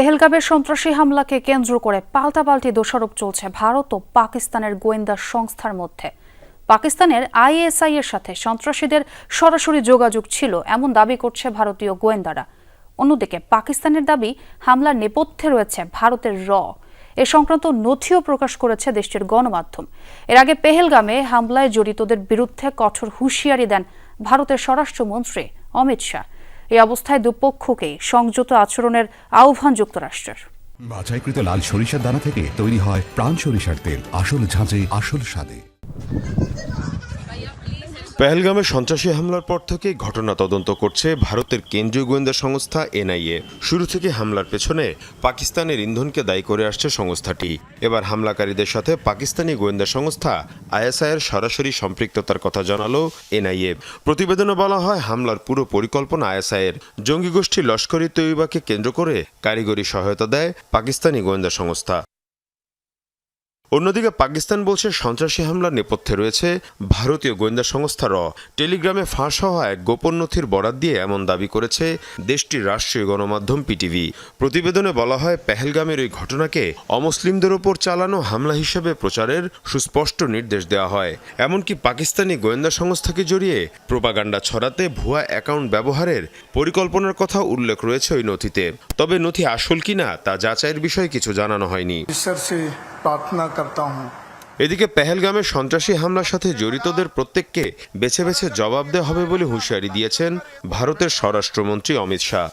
পেহেলগামের সন্ত্রাসী হামলাকে কেন্দ্র করে পাল্টাপাল্টি দোষারোপ চলছে ভারত ও পাকিস্তানের গোয়েন্দা সংস্থার মধ্যে। পাকিস্তানের আইএসআই এর সাথে সন্ত্রাসীদের সরাসরি যোগাযোগ ছিল, এমন দাবি করছে ভারতীয় গোয়েন্দারা। অন্যদিকে পাকিস্তানের দাবি, হামলার নেপথ্যে রয়েছে ভারতের র। এ সংক্রান্ত নথিও প্রকাশ করেছে দেশটির গণমাধ্যম। এর আগে পেহেলগামে হামলায় জড়িতদের বিরুদ্ধে কঠোর হুঁশিয়ারি দেন ভারতের স্বরাষ্ট্রমন্ত্রী অমিত শাহ। এই অবস্থায় দুপক্ষকেই সংযত আচরণের আহ্বান যুক্তরাষ্ট্রের। বাছাইকৃত লাল সরিষার দানা থেকে তৈরি হয় প্রাণ সরিষার তেল। আসল ঝাঁঝে, আসল স্বাদে। পেহেলগামে সন্ত্রাসী হামলার পর থেকে ঘটনা তদন্ত করছে ভারতের কেন্দ্রীয় গোয়েন্দা সংস্থা এনআইএ। শুরু থেকে হামলার পেছনে পাকিস্তানের ইন্ধনকে দায়ী করে আসছে সংস্থাটি। এবার হামলাকারীদের সাথে পাকিস্তানি গোয়েন্দা সংস্থা আইএসআইয়ের সরাসরি সম্পৃক্ততার কথা জানালো এনআইএ। প্রতিবেদনে বলা হয়, হামলার পুরো পরিকল্পনা আইএসআইয়ের। জঙ্গি গোষ্ঠী লস্কর তৈবাকে কেন্দ্র করে কারিগরি সহায়তা দেয় পাকিস্তানি গোয়েন্দা সংস্থা। অন্যদিকে পাকিস্তান বলছে সন্ত্রাসী হামলার নেপথ্যে রয়েছে ভারতীয় গোয়েন্দা সংস্থা র। টেলিগ্রামে ফাঁস হওয়া এক গোপন নথির বরাত দিয়ে এমন দাবি করেছে দেশটির রাষ্ট্রীয় গণমাধ্যম পিটিভি। প্রতিবেদনে বলা হয়, পেহেলগামের ওই ঘটনাকে অমুসলিমদের ওপর চালানো হামলা হিসেবে প্রচারের সুস্পষ্ট নির্দেশ দেওয়া হয়। এমনকি পাকিস্তানি গোয়েন্দা সংস্থাকে জড়িয়ে প্রোপাগান্ডা ছড়াতে ভুয়া অ্যাকাউন্ট ব্যবহারের পরিকল্পনার কথা উল্লেখ রয়েছে ওই নথিতে। তবে নথি আসল কিনা তা যাচাইয়ের বিষয়ে কিছু জানানো হয়নি। প্রার্থনা করতা এদিকে পেহেলগামে সন্ত্রাসী হামলার সাথে জড়িতদের প্রত্যেককে বেছে বেছে জবাব দেওয়া হবে বলে হুঁশিয়ারি দিয়েছেন ভারতের স্বরাষ্ট্রমন্ত্রী অমিত শাহ।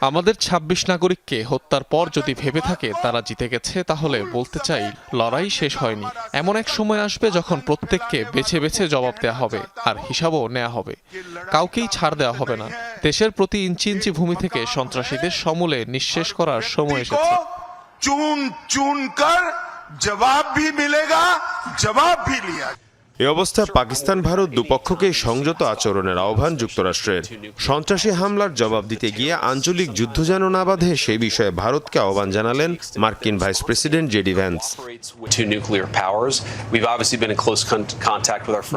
আমাদের ২৬ নাগরিককে হত্যার পর যদি ভেবে থাকে তারা জিতে গেছে তাহলে বলতে চাই লড়াই শেষ হয়নি। এমন এক সময় আসবে যখন প্রত্যেককে বেছে বেছে জবাব দেয়া হবে আর হিসাবও নেওয়া হবে। কাউকেই ছাড় দেওয়া হবে না। দেশের প্রতি ইঞ্চি ইঞ্চি ভূমি থেকে সন্ত্রাসীদের সমূলে নিঃশেষ করার সময় এসেছে। চুন চুন কর জবাব ভি মিলেগা জবাব ভি লিয়া। এ অবস্থায় পাকিস্তান ভারত দুপক্ষকে সংযত আচরণের আহ্বান যুক্তরাষ্ট্রের। সন্ত্রাসী হামলার জবাব দিতে গিয়ে আঞ্চলিক যুদ্ধ যেন না বাধে সেই বিষয়ে ভারতকে আহ্বান জানালেন মার্কিন ভাইস প্রেসিডেন্ট জেডি ভ্যান্স.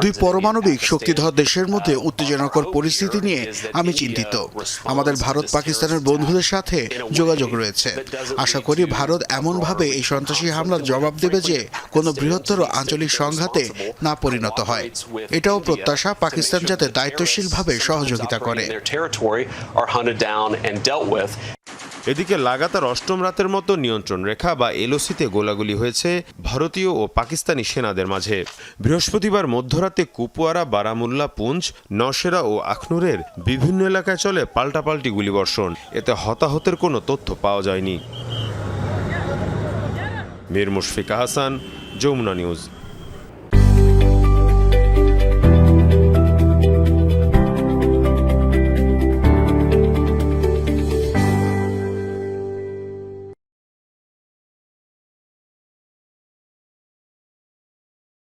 দুই পারমাণবিক শক্তিধর দেশের মধ্যে উত্তেজনাকর পরিস্থিতি নিয়ে আমি চিন্তিত। আমাদের ভারত পাকিস্তানের বন্ধুদের সাথে যোগাযোগ রয়েছে। আশা করি ভারত এমনভাবে এই সন্ত্রাসী হামলার জবাব দেবে যে কোনো বৃহত্তর আঞ্চলিক সংঘাতে না পরিণত হয়। এটাও প্রত্যাশা পাকিস্তান যাতে দায়িত্বশীলভাবে সহযোগিতা করে. এদিকে লাগাতার অষ্টম রাতের মতো নিয়ন্ত্রণ রেখা বা এলওসিতে গোলাগুলি হয়েছে ভারতীয় ও পাকিস্তানি সেনাদের মাঝে। বৃহস্পতিবার মধ্যরাতে কুপুয়ারা বারামুল্লা পুঞ্চ নশেরা ও আখনুরের বিভিন্ন এলাকায় চলে পাল্টাপাল্টি গুলিবর্ষণ। এতে হতাহতের কোনো তথ্য পাওয়া যায়নি। মীর মুশফিকা হাসান যমুনা নিউজ।